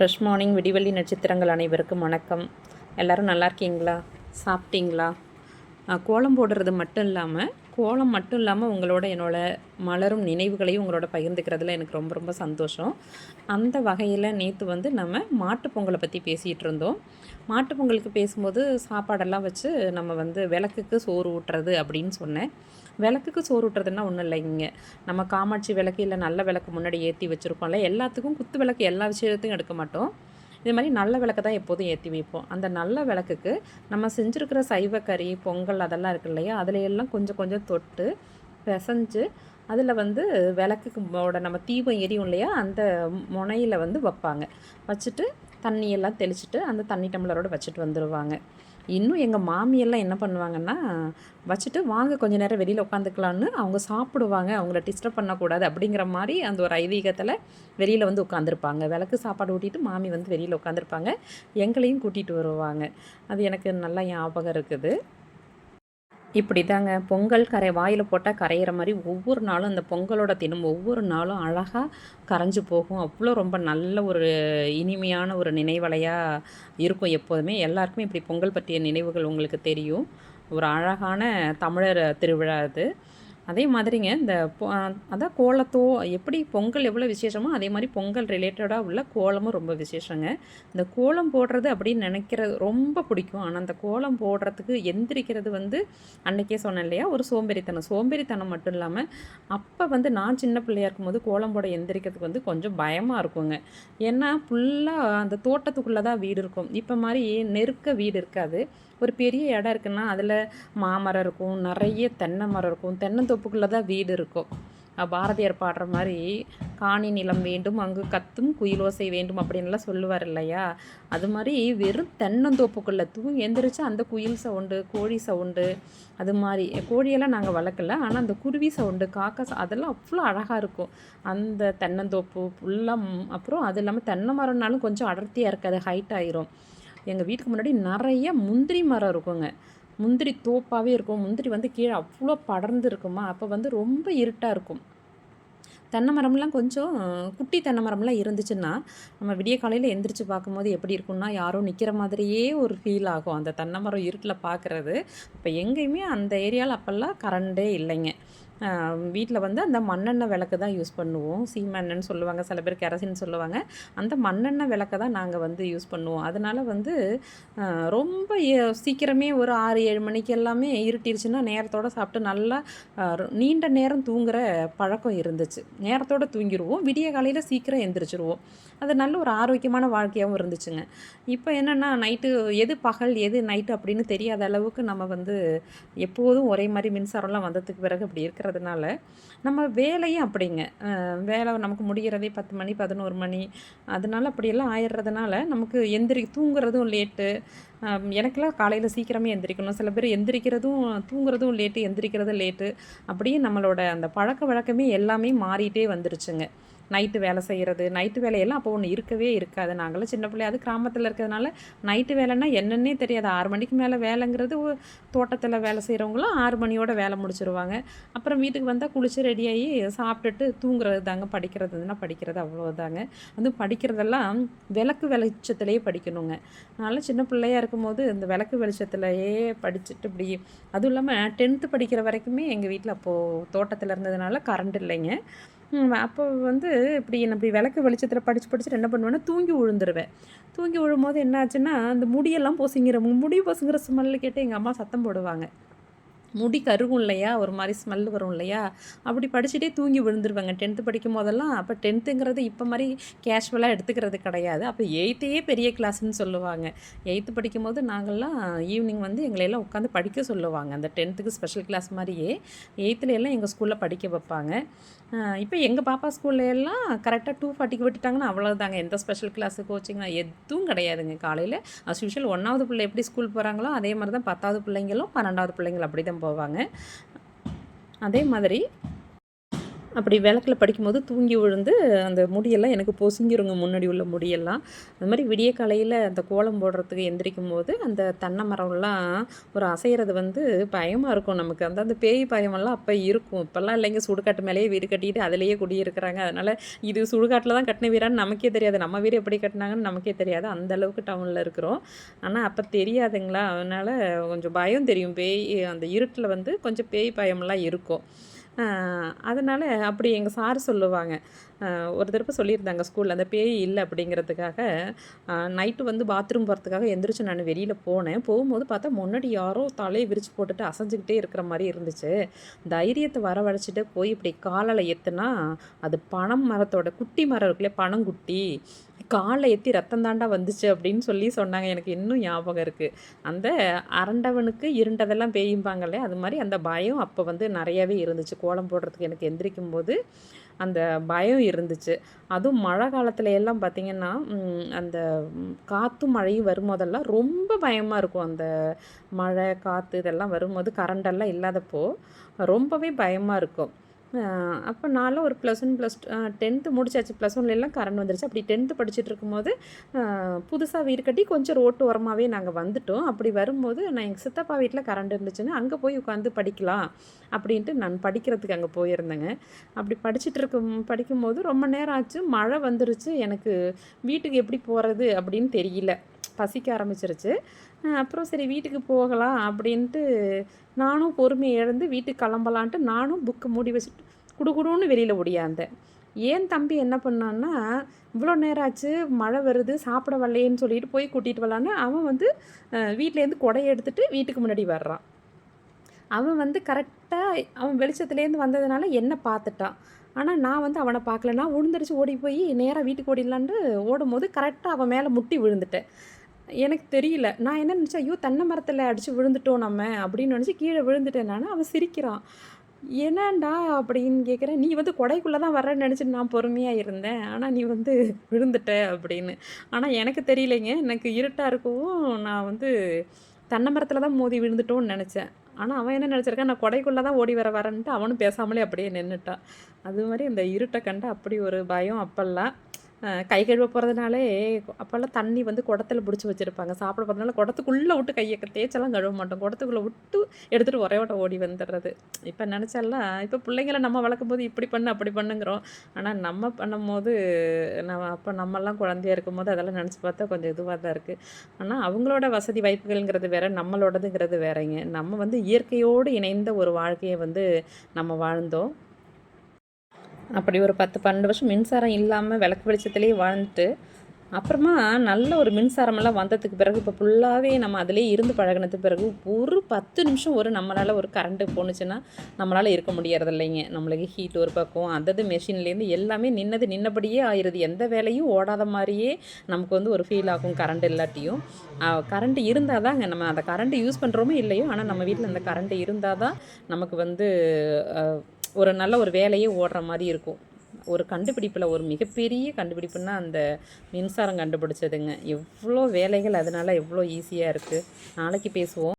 Fresh morning விடிவெள்ளி நட்சத்திரங்கள் அனைவருக்கும் வணக்கம். எல்லோரும் நல்லா இருக்கீங்களா? சாப்பிட்டீங்களா? கோலம் போடுறது மட்டும் இல்லாமல் கோலம் மட்டும் இல்லாமல் உங்களோட என்னோட மலரும் நினைவுகளையும் உங்களோட பகிர்ந்துக்கிறதுல எனக்கு ரொம்ப ரொம்ப சந்தோஷம். அந்த வகையில் நேற்று வந்து நம்ம மாட்டுப் பொங்கலை பற்றி பேசிகிட்டு இருந்தோம். மாட்டுப் பொங்கலுக்கு பேசும்போது சாப்பாடெல்லாம் வச்சு நம்ம வந்து விளக்குக்கு சோறு ஊட்டுறது அப்படின்னு சொன்னேன். விளக்குக்கு சோறு ஊட்டுறதுன்னா ஒன்றும் இல்லைங்க நம்ம காமாட்சி விளக்கு இல்லை நல்ல விளக்கு முன்னாடி ஏற்றி வச்சுருக்கோம்ல எல்லாத்துக்கும் குத்து விளக்கு எல்லா விஷயத்தையும் எடுக்க மாட்டோம். இது மாதிரி நல்ல விளக்கு தான் எப்போதும் ஏற்றி வைப்போம். அந்த நல்ல விளக்குக்கு நம்ம செஞ்சுருக்கிற சைவ கறி பொங்கல் அதெல்லாம் இருக்கு இல்லையா? அதில் எல்லாம் கொஞ்சம் கொஞ்சம் தொட்டு பிசைஞ்சு அதில் வந்து விளக்குக்கு நம்ம தீபம் எரியும் இல்லையா? அந்த முனையில் வந்து வைப்பாங்க. வச்சுட்டு தண்ணியெல்லாம் தெளிச்சிட்டு அந்த தண்ணி டம்ளரோட வச்சுட்டு வந்துடுவாங்க இன்னும் எங்கள் மாமியெல்லாம் என்ன பண்ணுவாங்கன்னா வச்சுட்டு வாங்க கொஞ்ச நேரம் வெளியில் உட்காந்துக்கலான்னு அவங்க சாப்பிடுவாங்க. அவங்கள டிஸ்டர்ப் பண்ணக்கூடாது. அப்படிங்கிற மாதிரி அந்த ஒரு ஐதீகத்தில் வெளியில் வந்து உட்காந்துருப்பாங்க விளக்கு சாப்பாடு ஊட்டிட்டு மாமி வந்து வெளியில் உட்காந்துருப்பாங்க எங்களையும் கூட்டிகிட்டு வருவாங்க. அது எனக்கு நல்லா ஞாபகம் இருக்குது. இப்படி தாங்க பொங்கல் கரை வாயில் போட்டால் கரையிற மாதிரி ஒவ்வொரு நாளும் அந்த பொங்கலோட தினம் ஒவ்வொரு நாளும் அழகாக கரைஞ்சு போகும். அவ்வளோ ரொம்ப நல்ல ஒரு இனிமையான ஒரு நினைவலையாக இருக்கும் எப்போதுமே. எல்லாருக்குமே இப்படி பொங்கல் பற்றிய நினைவுகள் உங்களுக்கு தெரியும். ஒரு அழகான தமிழர் திருவிழா அது. அதே மாதிரிங்க இந்த அதான் கோலத்தோ எப்படி பொங்கல் எவ்வளோ விசேஷமோ அதே மாதிரி பொங்கல் ரிலேட்டடாக உள்ள கோலமும் ரொம்ப விசேஷங்க. இந்த கோலம் போடுறது அப்படின்னு நினைக்கிறது ரொம்ப பிடிக்கும். ஆனால் அந்த கோலம் போடுறதுக்கு எந்திரிக்கிறது வந்து அன்னைக்கே சொன்னேன் இல்லையா ஒரு சோம்பேறித்தனம். சோம்பேறித்தனம் மட்டும் இல்லாமல் அப்போ வந்து நான் சின்ன பிள்ளையா இருக்கும்போது கோலம் போட எந்திரிக்கிறதுக்கு வந்து கொஞ்சம் பயமாக இருக்குங்க. ஏன்னா ஃபுல்லாக அந்த தோட்டத்துக்குள்ளே தான் வீடு இருக்கும். இப்போ மாதிரி நெருக்க வீடு இருக்காது. ஒரு பெரிய இடம் இருக்குன்னா அதில் மாமரம் இருக்கும் நிறைய தென்னை மரம் இருக்கும். தோப்புக்குள்ளே தான் வீடு இருக்கும். பாரதியார் பாடுற மாதிரி காணி நிலம் வேண்டும் அங்கு கத்தும் குயிலோசை வேண்டும் அப்படின்லாம் சொல்லுவார் இல்லையா? அது மாதிரி வெறும் தென்னந்தோப்புக்குள்ளே தூங்கி எந்திரிச்சு அந்த குயில் சவுண்டு கோழி சவுண்டு அது மாதிரி. கோழியெல்லாம் நாங்கள் வளர்க்கல. ஆனால் அந்த குருவி சவுண்டு காக்கா ச- அதெல்லாம் அவ்வளோ அழகாக இருக்கும். அந்த தென்னந்தோப்பு ஃபுல்லாக அப்புறம் அது இல்லாமல் தென்னை மரம்னாலும் கொஞ்சம் அடர்த்தியாக இருக்காது ஹைட் ஆயிரும். எங்கள் வீட்டுக்கு முன்னாடி நிறைய முந்திரி மரம் இருக்குங்க. முந்திரி தோப்பாகவே இருக்கும். முந்திரி வந்து கீழே அவ்வளோ படர்ந்து இருக்குமா? அப்போ வந்து ரொம்ப இருட்டாக இருக்கும். தென்னை மரம்லாம் கொஞ்சம் குட்டி தென்னை மரம்லாம் இருந்துச்சுன்னா நம்ம விடிய காலையில் எந்திரிச்சு பார்க்கும்போது எப்படி இருக்கும்னா யாரோ நிற்கிற மாதிரியே ஒரு ஃபீல் ஆகும். அந்த தென்னை மரம் இருட்டில் பார்க்குறது. இப்போ எங்கேயுமே அந்த ஏரியாவில் அப்போல்லாம் கரண்டே இல்லைங்க. வீட்டில் வந்து அந்த மண்ணெண்ணெய் விளக்கு தான் யூஸ் பண்ணுவோம். சீமெண்ணெய்னு சொல்லுவாங்க சில பேர் கெரசின்னு சொல்லுவாங்க. அந்த மண்ணெண்ணெய் விளக்கை தான் நாங்கள் வந்து யூஸ் பண்ணுவோம். அதனால் வந்து ரொம்ப சீக்கிரமே ஒரு ஆறு ஏழு மணிக்கு எல்லாமே இருட்டிருச்சுன்னா நேரத்தோட சாப்பிட்டு நல்லா நீண்ட நேரம் தூங்குற பழக்கம் இருந்துச்சு. நேரத்தோட தூங்கிடுவோம் விடிய காலையில் சீக்கிரம் எந்திரிச்சிருவோம். அது நல்ல ஒரு ஆரோக்கியமான வாழ்க்கையாகவும் இருந்துச்சுங்க. இப்போ என்னென்னா நைட்டு எது பகல் எது நைட்டு அப்படின்னு தெரியாத அளவுக்கு நம்ம வந்து எப்போதும் ஒரே மாதிரி மின்சாரம்லாம் வந்ததுக்கு பிறகு அப்படி இருக்கிற இருக்கிறதுனால நம்ம வேலையும் அப்படிங்க. வேலை நமக்கு முடிகிறதே பத்து மணி பதினோரு மணி. அதனால அப்படியெல்லாம் ஆயிடுறதுனால நமக்கு எந்திரி தூங்குறதும் லேட்டு. எனக்கெல்லாம் காலையில் சீக்கிரமே எந்திரிக்கணும். சில பேர் எந்திரிக்கிறதும் தூங்குறதும் லேட்டு எந்திரிக்கிறதும் லேட்டு. அப்படியே நம்மளோட அந்த பழக்க வழக்கமே எல்லாமே மாறிட்டே வந்துருச்சுங்க. நைட்டு வேலை செய்கிறது நைட்டு வேலையெல்லாம் அப்போ ஒன்று இருக்கவே இருக்காது. நாங்களாம் சின்ன பிள்ளையாது கிராமத்தில் இருக்கிறதுனால நைட்டு வேலைன்னா என்னன்னே தெரியாது. ஆறு மணிக்கு மேலே வேலைங்கிறது தோட்டத்தில் வேலை செய்கிறவங்களாம் ஆறு மணியோட வேலை முடிச்சிருவாங்க. அப்புறம் வீட்டுக்கு வந்தால் குளிச்சு ரெடியாகி சாப்பிட்டுட்டு தூங்குறது தாங்க படிக்கிறதுனா படிக்கிறது? அவ்வளோதாங்க வந்து படிக்கிறதெல்லாம் விளக்கு வெளிச்சத்துலேயே படிக்கணுங்க. அதனால் சின்ன பிள்ளையா இருக்கும்போது இந்த விளக்கு வெளிச்சத்துலையே படிச்சுட்டு இப்படி அதுவும் இல்லாமல் டென்த்து படிக்கிற வரைக்குமே எங்கள் வீட்டில் அப்போது தோட்டத்தில் இருந்ததுனால கரண்ட் இல்லைங்க. அப்போ வந்து இப்படி நான் இப்படி விளக்கு வெளிச்சத்தில் படித்து படிச்சுட்டு என்ன பண்ணுவேன்னா தூங்கி விழுந்துருவேன் தூங்கி விழும்போது என்ன ஆச்சுன்னா அந்த முடியெல்லாம் பொசுங்கிற முடி பொசுங்கிற ஸ்மெல்லு கேட்டு எங்கள் அம்மா சத்தம் போடுவாங்க. முடி கருகும் இல்லையா? ஒரு மாதிரி ஸ்மெல் வரும் இல்லையா? அப்படி படிச்சுட்டே தூங்கி விழுந்துருவாங்க. டென்த்து படிக்கும் போதெல்லாம் அப்போ டென்த்துங்கிறது இப்போ மாதிரி கேஷுவலாக எடுத்துக்கிறது கிடையாது. அப்போ எயித்தையே பெரிய கிளாஸ்ன்னு சொல்லுவாங்க. எயித்து படிக்கும் போது நாங்கள்லாம் ஈவினிங் வந்து எங்களை எல்லாம் உட்காந்து படிக்க சொல்லுவாங்க. அந்த டென்த்துக்கு ஸ்பெஷல் கிளாஸ் மாதிரியே. எயித்துல எல்லாம் எங்கள் ஸ்கூலில் படிக்க வைப்பாங்க. இப்போ எங்கள் பாப்பா ஸ்கூல்ல எல்லாம் கரெக்டாக டூ ஃபார்ட்டிக்கு விட்டுட்டாங்கன்னா அவ்வளோதாங்க எந்த ஸ்பெஷல் கிளாஸு கோச்சிங்னா எதுவும் கிடையாதுங்க. காலையில் அஸ் யூஷுவல் ஒன்றாவது பிள்ளை எப்படி ஸ்கூல் போகிறாங்களோ அதே மாதிரி தான் பத்தாவது பிள்ளைங்களும் பன்னெண்டாவது பிள்ளைங்களும் அப்படி தான் போவாங்க. அதே மாதிரி அப்படி விளக்கில் படிக்கும்போது தூங்கி விழுந்து அந்த முடியெல்லாம் எனக்கு பொசுங்கிருங்க முன்னாடி உள்ள முடியெல்லாம். அது மாதிரி விடிய காலையில் அந்த கோலம் போடுறதுக்கு எந்திரிக்கும் போது அந்த தென்னை மரம்லாம் ஒரு அசைகிறது வந்து பயமாக இருக்கும் நமக்கு. அந்த அந்த பேய் பயமெல்லாம் அப்போ இருக்கும். இப்போல்லாம் இல்லைங்க. சுடுகாட்டு மேலேயே வீடு கட்டிட்டு அதிலேயே குடியிருக்கிறாங்க. அதனால் இது சுடுகாட்டில் தான் கட்டின வீரான்னு நமக்கே தெரியாது. நம்ம வீடு எப்படி கட்டினாங்கன்னு நமக்கே தெரியாது. அந்த அளவுக்கு டவுனில் இருக்கிறோம். ஆனால் அப்போ தெரியாதுங்களா? அதனால் கொஞ்சம் பயம் தெரியும். பேய் அந்த இருட்டில் வந்து கொஞ்சம் பேய் பயமெல்லாம் இருக்கும். அதனால் அப்படி எங்கள் சார் சொல்லுவாங்க. ஒரு தடவை சொல்லியிருந்தாங்க ஸ்கூலில் அந்த பேய் இல்லை அப்படிங்கிறதுக்காக நைட்டு வந்து பாத்ரூம் போகிறதுக்காக எந்திரிச்சு நான் வெளியில் போனேன். போகும்போது பார்த்தா முன்னாடி யாரோ தலையை விரித்து போட்டுட்டு அசைஞ்சுக்கிட்டே இருக்கிற மாதிரி இருந்துச்சு. தைரியத்தை வரவழைச்சிட்டு போய் இப்படி காலில் எத்துனா அது பனம் மரத்தோட குட்டி மரம் இருக்குல்லையே பனங்குட்டி. காலை ஏற்றி ரத்தம் தாண்டா வந்துச்சு அப்படின்னு சொல்லி சொன்னாங்க. எனக்கு இன்னும் ஞாபகம் இருக்குது அந்த அரண்டவனுக்கு இருண்டதெல்லாம் பேயும்பாங்களே அது மாதிரி அந்த பயம் அப்போ வந்து நிறையாவே இருந்துச்சு. கோலம் போடுறதுக்கு எனக்கு எந்திரிக்கும் போது அந்த பயம் இருந்துச்சு. அதுவும் மழை காலத்துல எல்லாம் பார்த்திங்கன்னா அந்த காற்றும் மழையும் வரும்போதெல்லாம் ரொம்ப பயமாக இருக்கும். அந்த மழை காற்று இதெல்லாம் வரும்போது கரண்டெல்லாம் இல்லாதப்போ ரொம்பவே பயமாக இருக்கும். அப்போ நான்லாம் ஒரு ப்ளஸ் ஒன் ப்ளஸ் டென்த்து முடிச்சாச்சு. ப்ளஸ் ஒன்லலாம் கரண்ட் வந்துருச்சு. அப்படி டென்த்து படிச்சுட்டு இருக்கும்போது புதுசாக வீடு கட்டி கொஞ்சம் ரோட்டு ஓரமாகவே நாங்கள் வந்துட்டோம். அப்படி வரும்போது நான் எங்கள் சித்தப்பா வீட்டில் கரண்ட் இருந்துச்சுன்னு அங்கே போய் உட்காந்து படிக்கலாம் அப்படின்ட்டு நான் படிக்கிறதுக்கு அங்கே போயிருந்தேங்க. அப்படி படிச்சுட்டு இருக்கும் படிக்கும்போது ரொம்ப நேரம் ஆச்சு. மழை வந்துருச்சு. எனக்கு வீட்டுக்கு எப்படி போகிறது அப்படின்னு தெரியல. பசிக்க ஆரம்பிச்சிருச்சு. அப்புறம் சரி வீட்டுக்கு போகலாம் அப்படின்ட்டு நானும் பொறுமையை இழந்து வீட்டுக்கு கிளம்பலான்ட்டு நானும் புக்கு மூடி வச்சுட்டு குடுகுடுன்னு வெளியில் ஓடியாந்தேன். ஏன் தம்பி என்ன பண்ணான்னா இவ்வளோ நேரம் ஆச்சு மழை வருது சாப்பிட வரலையேன்னு சொல்லிட்டு போய் கூட்டிகிட்டு வரலான்னு அவன் வந்து வீட்டிலேருந்து கொடையை எடுத்துகிட்டு வீட்டுக்கு முன்னாடி வர்றான். அவன் வந்து கரெக்டாக அவன் வெளிச்சத்துலேருந்து வந்ததுனால என்ன பார்த்துட்டான். ஆனால் நான் வந்து அவனை பார்க்கல. நான் உழுந்துருச்சு ஓடி போய் நேராக வீட்டுக்கு ஓடிடலான்ட்டு ஓடும் போது கரெக்டாக அவன் மேலே முட்டி விழுந்துட்டேன். எனக்கு தெரியல. நான் என்ன நினச்சேன் ஐயோ தென்னை மரத்தில் அடித்து விழுந்துட்டோம் நம்ம அப்படின்னு நினச்சி கீழே விழுந்துட்டேன் நான். அவன் சிரிக்கிறான். என்னண்டா அப்படின்னு கேட்குறேன் நீ வந்து கொடைக்குள்ளே தான் வரேன்னு நினச்சிட்டு நான் பொறுமையாக இருந்தேன். ஆனால் நீ வந்து விழுந்துட்ட அப்படின்னு. ஆனால் எனக்கு தெரியலைங்க. எனக்கு இருட்டாக இருக்கவும் நான் வந்து தென்னை மரத்தில் தான் மோதி விழுந்துட்டோன்னு நினச்சேன். ஆனால் அவன் என்ன நினச்சிருக்கான்? நான் கொடைக்குள்ளே தான் ஓடி வர வரேன்ட்டு அவனும் பேசாமலே அப்படியே நின்றுட்டான் அது மாதிரி இந்த இருட்டை கண்டு அப்படி ஒரு பயம் அப்போல்லாம் கை கழுவ போகிறதுனாலே அப்போல்லாம் தண்ணி வந்து குடத்துல பிடிச்சி வச்சுருப்பாங்க. சாப்பிட போகிறதுனால குடத்துக்குள்ளே விட்டு கையை தேய்ச்செல்லாம் கழுவ மாட்டோம். குடத்துக்குள்ளே விட்டு எடுத்துகிட்டு ஒரே ஓட்ட ஓடி வந்துடுறது. இப்போ நினச்சாலாம் இப்போ பிள்ளைங்களை நம்ம வளர்க்கும் போது இப்படி பண்ணு அப்படி பண்ணுங்கிறோம். ஆனால் நம்ம பண்ணும்போது நம்ம அப்போ நம்மெல்லாம் குழந்தையா இருக்கும் போது அதெல்லாம் நினச்சி பார்த்தா கொஞ்சம் இதுவாக தான் இருக்குது ஆனால் அவங்களோட வசதி வாய்ப்புகள்ங்கிறது வேறு நம்மளோடதுங்கிறது வேறங்க. நம்ம வந்து இயற்கையோடு இணைந்த ஒரு வாழ்க்கையை வந்து நம்ம வாழ்ந்தோம். அப்படி ஒரு பத்து பன்னெண்டு வருஷம் மின்சாரம் இல்லாமல் விளக்கு வெளிச்சத்துலேயே வாழ்ந்துட்டு அப்புறமா நல்ல ஒரு மின்சாரமெல்லாம் வந்ததுக்கு பிறகு இப்போ ஃபுல்லாகவே நம்ம அதிலே இருந்து பழகினதுக்கு பிறகு ஒரு பத்து நிமிஷம் ஒரு நம்மளால் ஒரு கரண்ட்டு போணுச்சுன்னா நம்மளால் இருக்க முடியறது இல்லைங்க. நம்மளுக்கு ஹீட் ஒரு பக்கம் அந்தது மெஷின்லேருந்து எல்லாமே நின்னது நின்னபடியே ஆயிடுது எந்த வேலையும் ஓடாத மாதிரியே நமக்கு வந்து ஒரு ஃபீல் ஆகும் கரண்ட் இல்லாட்டியும். கரண்ட் இருந்தால் தாங்க நம்ம அந்த கரண்ட்டு யூஸ் பண்ணுறோமோ இல்லையோ ஆனால் நம்ம வீட்டில் அந்த கரண்ட் இருந்தால் தான் நமக்கு வந்து ஒரு நல்ல ஒரு வேலையே ஓடுற மாதிரி இருக்கும். ஒரு கண்டுபிடிப்பில் ஒரு மிகப்பெரிய கண்டுபிடிப்புன்னா அந்த மின்சாரம் கண்டுபிடிச்சதுங்க. எவ்வளோ வேலைகள் அதனால் எவ்வளோ ஈஸியாக இருக்குது நாளைக்கு பேசுவோம்.